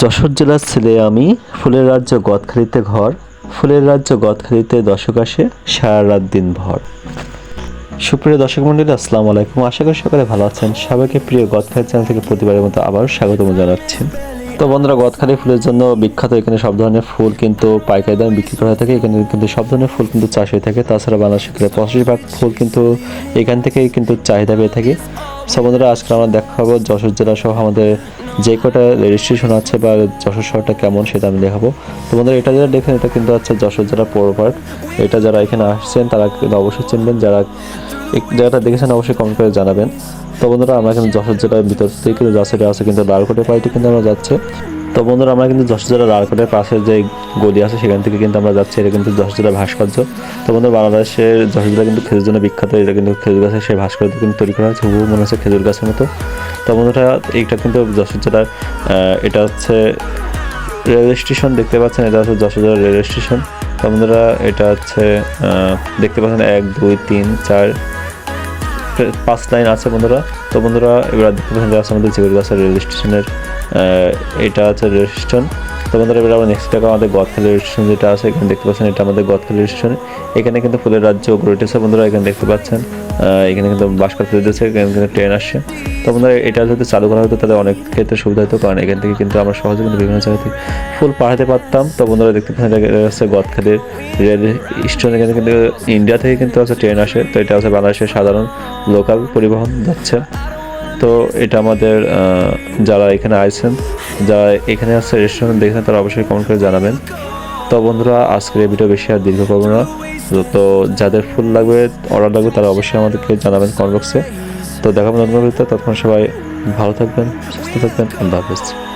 যশোর জেলার ছেলে আমি। ফুলের রাজ্য গদখালিতে ঘর, ফুলের রাজ্য গদখালিতে দশক আসে সারা রাত দিন ভর। সুপ্রিয় দর্শক মন্ডলী আসসালামু আলাইকুম। আশা করি সকালে ভালো আছেন। সবাইকে প্রিয় গদখালি চ্যানেল থেকে প্রতিবারের মতো আবারও স্বাগতম জানাচ্ছি। তো বন্ধুরা, গদখালি ফুলের জন্য বিখ্যাত এখানে সব ধরনের ফুল কিন্তু পাইকারি দামে বিক্রি করা হয়ে থাকে। এখানে কিন্তু সব ধরনের ফুল কিন্তু চাষ হয়ে থাকে। তাছাড়া বাংলাদেশের পঁচাশি ভাগ ফুল কিন্তু এখান থেকেই কিন্তু চাহিদা পেয়ে থাকে। সো বন্ধুরা, আজকে আমরা দেখাবো যশোর জেলা সহ আমাদের যে কটা রেজিস্ট্রেশন আছে বা যশোর শহরটা কেমন সেটা আমি দেখাবো। তোমাদের এটা যারা দেখেন, এটা কিন্তু হচ্ছে যশোর জেলা পৌর পার্ক এটা যারা এখানে আসছেন, তারা কিন্তু অবশ্যই চিনবেন। যারা জায়গাটা দেখেছেন, অবশ্যই কমেন্ট করে জানাবেন। তো বন্ধুরা, আমরা কিন্তু যশোর জেলার ভিতর থেকে কিন্তু যাচ্ছে আছে, কিন্তু লালকোটে পাড়িতে কিন্তু আমরা যাচ্ছে। তো বন্ধুরা, আমরা কিন্তু যশোর জেলার লালকোটের পাশে যে গলি আছে, সেখান থেকে কিন্তু আমরা যাচ্ছি। এটা কিন্তু যশোর জেলার ভাস্কর্য। তো বন্ধুরা, বাংলাদেশের যশোর জেলা কিন্তু খেজুর জন্য বিখ্যাত। এটা কিন্তু খেজুর গাছের সেই ভাস্কর্য কিন্তু তৈরি করা হয়েছে। হুবহু মনে হচ্ছে খেজুর গাছের মতো। তো বন্ধুরা, এইটা কিন্তু যশোর জেলার এটা হচ্ছে রেল স্টেশন দেখতে পাচ্ছেন। এটা হচ্ছে যশোর জেলার রেল স্টেশন। তো বন্ধুরা, এটা হচ্ছে দেখতে পাচ্ছেন এক, দুই, তিন, চার, পাঁচ লাইন আছে বন্ধুরা। তো বন্ধুরা, এবার দেখতে পাচ্ছেন আমাদের জিগরগাছা রেল স্টেশনের এটা আছে রেল স্টেশন তো বন্ধুরা এবার আমরা নেক্সট টাকা আমাদের গদখালি রেল স্টেশন যেটা আছে, এখানে দেখতে পাচ্ছেন এটা আমাদের গদখালি রেল স্টেশন এখানে কিন্তু ফুলের রাজ্য উঠেছে বন্ধুরা, এখানে দেখতে পাচ্ছেন। এখানে কিন্তু বাস করতে দিতেছে এখানে কিন্তু ট্রেন আসছে। তো বন্ধুরা, এটা যদি চালু করা হতো তাহলে অনেক ক্ষেত্রে সুবিধা হতো, কারণ এখান থেকে কিন্তু আমরা সহজে কিন্তু বিভিন্ন জায়গা থেকে ফুল পাঠাতে পারতাম। তো বন্ধুরা, দেখতে পাচ্ছেন এটা হচ্ছে গদখালির রেল স্টেশন এখানে কিন্তু ইন্ডিয়া থেকে কিন্তু আছে ট্রেন আসে, তো এটা হচ্ছে বাংলাদেশের সাধারণ লোকাল পরিবহন যাচ্ছে। তো এটা আমাদের যারা এখানে আসছেন যারা এখানে আছে রেস্টুরেন্ট দেখেন তারা অবশ্যই কমেন্ট করে জানাবেন। তো বন্ধুরা, আজকের এই ভিডিও বেশি আর দীর্ঘ করব না। তো- যাদের ফুল লাগবে অর্ডার লাগবে, তারা অবশ্যই আমাদেরকে জানাবেন কমেন্ট বক্সে তো দেখাবেন অন্য তৎক্ষণাৎ সবাই ভালো থাকবেন, সুস্থ থাকবেন, আল্লাহ হাফেজ।